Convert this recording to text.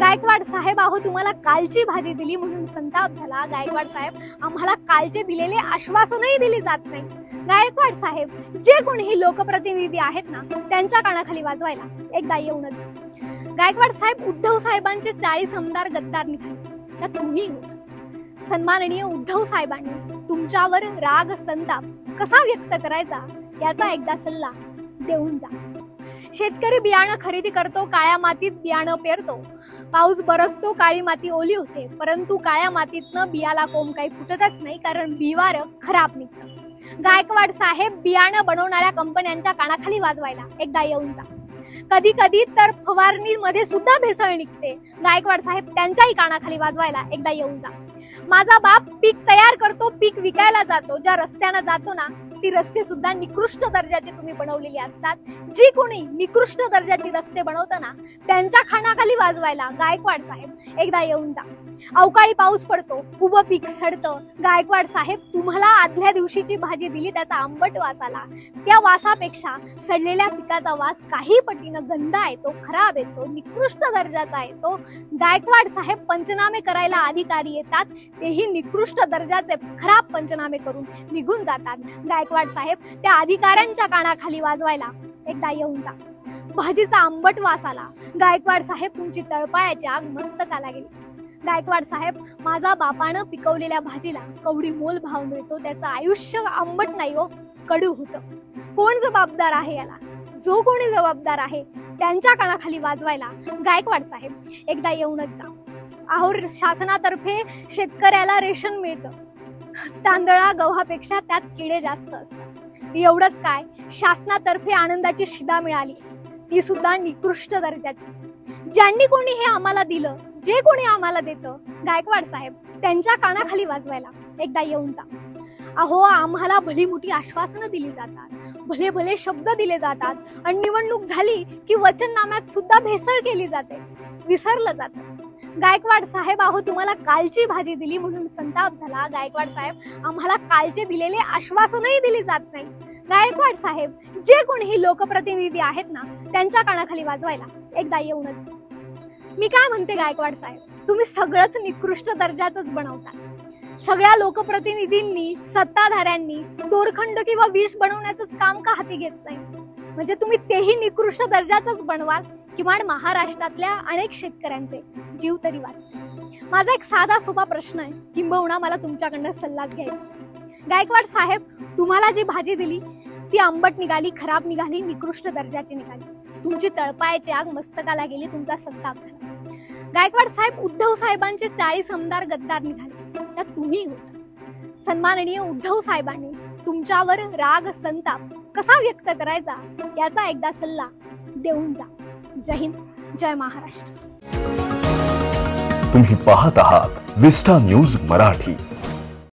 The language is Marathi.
गायकवाड साहेब आहो तुम्हाला कालची भाजी दिली म्हणून संताप झाला. गायकवाड साहेब आम्हाला कालचे दिलेले आश्वासनही दिली जात नाही. गायकवाड साहेब जे कोणीही लोकप्रतिनिधी आहेत ना त्यांच्या कानाखाली वाजवायला एकदा येऊनच जा. गायकवाड साहेब उद्धव साहेबांचे चाळीस आमदार गद्दार निघाले. तर तुम्ही हो. सन्माननीय उद्धव साहेबांनी तुमच्यावर राग संताप कसा व्यक्त करायचा याचा एकदा सल्ला देऊन जा. शेतकरी बियाणं खरेदी करतो काळ्या मातीत बियाणं पेरतो. पाऊस बरसतो काळी माती ओली होते. परंतु काळ्या मातीतनं बियाला कोंब काही फुटतच नाही कारण बिवार खराब निघतं गायकवाड साहेब बियाणं बनवणाऱ्या कंपन्यांच्या कानाखाली वाजवायला एकदा येऊन जा. कधी कधी तर फवारणीमध्ये सुद्धा भेसळ निघते. गायकवाड साहेब त्यांच्याही कानाखाली वाजवायला एकदा येऊन जा. माझा बाप पीक तयार करतो पीक विकायला जातो. ज्या रस्त्यानं जातो ना ती रस्ते सुद्धा निकृष्ट दर्जाची तुम्ही बनवलेली असतात. जी कोणी निकृष्ट दर्जाची रस्ते बनवताना त्यांच्या खाणाखाली वाजवायला गायकवाड साहेब एकदा येऊन जा. अवकाळी पाऊस पडतो उभं पीक सडतं. गायकवाड साहेब तुम्हाला आदल्या दिवशीची भाजी दिली त्याचा आंबट वास आला. त्या वासापेक्षा सडलेल्या पिकाचा वास काही पटीनं गंदा येतो खराब येतो निकृष्ट दर्जाचा येतो. गायकवाड साहेब पंचनामे करायला अधिकारी येतात तेही निकृष्ट दर्जाचे खराब पंचनामे करून निघून जातात. गायकवाड साहेब त्या अधिकाऱ्यांच्या कानाखाली वाजवायला एकदा येऊन जा. भाजीचा आंबट वास आला. गायकवाड साहेब तुमची तळपायाची आग मस्तकाला गेली. गायकवाड साहेब माझा बापानं पिकवलेल्या भाजीला कवडी मोल भाव मिळतो त्याचं आयुष्य आंबट नाही हो कडू होतं. कोण जबाबदार आहे याला? जो कोणी जबाबदार आहे त्यांच्या कानाखाली वाजवायला गायकवाड साहेब एकदा येऊनच जा. आहोर शासनातर्फे शेतकऱ्याला रेशन मिळतं. तांदळा गव्हापेक्षा त्यात किडे जास्त असतात. एवढंच काय शासनातर्फे आनंदाची शिदा मिळाली. ती सुद्धा निकृष्ट दर्जाची. ज्यांनी कोणी हे आम्हाला दिलं जे कोणी आम्हाला देतं गायकवाड साहेब त्यांच्या कानाखाली वाजवायला एकदा येऊन जा. अहो आम्हाला भली मोठी आश्वासनं दिली जातात भले भले शब्द दिले जातात आणि निवडणूक झाली की वचननाम्यात सुद्धा भेसळ केली जाते विसरलं जातं. गायकवाड साहेब आहो तुम्हाला कालची भाजी दिली म्हणून संताप झाला. गायकवाड साहेब आम्हाला कालचे दिलेले आश्वासनही दिली जात नाही. गायकवाड साहेब जे कोणीही लोकप्रतिनिधी आहेत ना त्यांच्या कानाखाली वाजवायला एकदा येऊनच जा. मी काय म्हणते गायकवाड साहेब? तुम्ही सगळंच निकृष्ट दर्जाचंच बनवता. सगळ्या लोकप्रतिनिधींनी सत्ताधाऱ्यांनी दोरखंड किंवा विष बनवण्याचंच काम का हाती घेत नाही म्हणजे तुम्ही तेही निकृष्ट दर्जाचंच बनवाल? किमान महाराष्ट्रातल्या अनेक शेतकऱ्यांचे जीव तरी वाचतील. माझा एक साधा सोपा प्रश्न आहे. किंबहुना मला तुमच्याकडनं सल्लाच घ्यायचा गायकवाड साहेब तुम्हाला जी भाजी दिली ती आंबट निघाली खराब निघाली निकृष्ट दर्जाची निघाली. तुमची तळपायाची आग मस्तकाला गेली तुमचा संताप झाला. गायकवाड साहेब उद्धव साहेबांचे चाळीस आमदार गद्दार निघाले. त्यात तुम्ही होता. सन्माननीय उद्धव साहेबांनी तुमच्यावर राग संताप कसा व्यक्त करायचा याचा एकदा सल्ला देऊन जा. जय हिंद जय महाराष्ट्र. तुम्ही पाहत आहात विस्टा न्यूज मराठी.